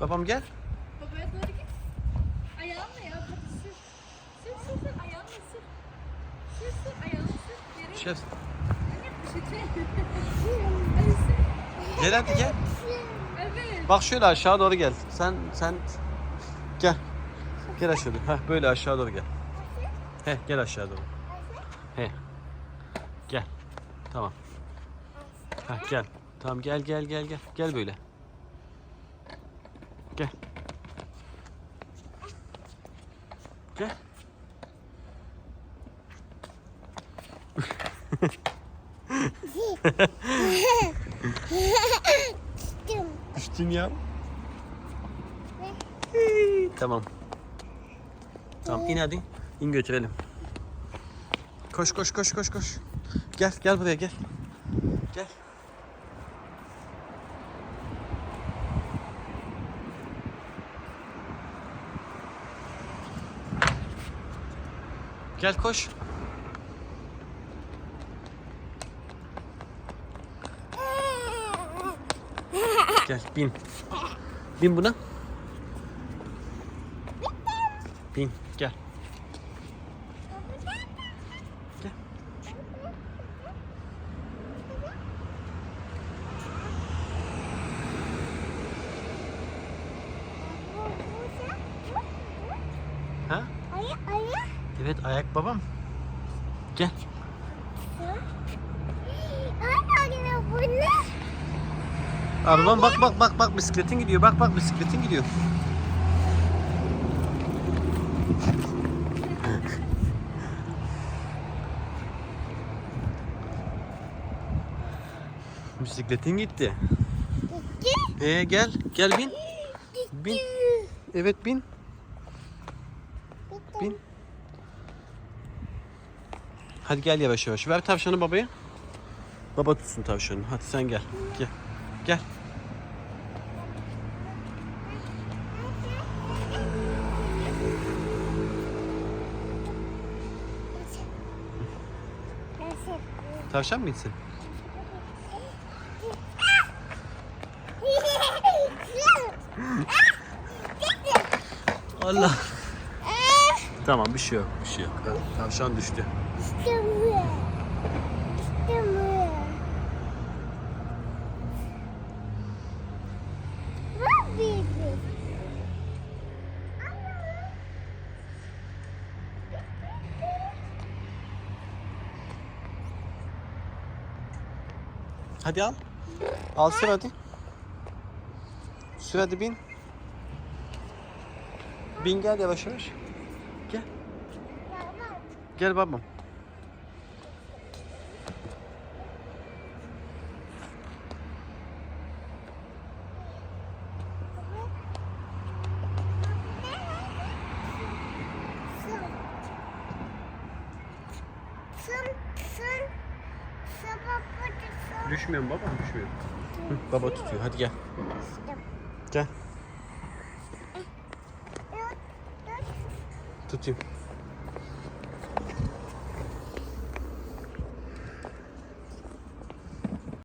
Babam gel. Babaya doğru git. Ayağınla ya. Hadi sür. Sür sür sür. Ayağınla sür. Sür sür. Ayağınla sür. Yere Şef. Hadi sür. Gel hadi gel. Evet. Bak şöyle aşağı doğru gel. Sen sen gel. Gel aşağı doğru. Heh, böyle aşağı doğru gel. He gel aşağı doğru. He. Gel. Tamam. Heh, gel. Tamam gel gel gel gel. Gel böyle. Gel. Gel. Düştün ya. Tamam. Tamam in hadi. İn götürelim. Koş koş koş koş koş. Gel gel buraya gel. Gel. Gel koş. Gel bin. Bin buna. Bin gel. Gel. Ha? Ayı ayı. Evet ayak babam. Gel. Ne? Arabam bak bak bak bak bisikletin gidiyor. Bak bak bisikletin gidiyor. Bisikletin gitti. Gitti. Ee gel gel bin. Bin. Evet bin. Bin. Hadi gel yavaş yavaş. Ver tavşanı babaya. Baba tutsun tavşanı. Hadi sen gel. Gel. Gel. Tavşan mı gitsin? Allah. Tamam bir şey yok. Bir şey yok. Tavşan düştü. Bak baby. Hadi al. Al sür hadi. Sür hadi bin. Bin gel yavaş yavaş. Gel. Gel babam. Düşmüyor mu babam? Düşmüyor. Hı, baba tutuyor. Hadi gel. Gel. Tutayım.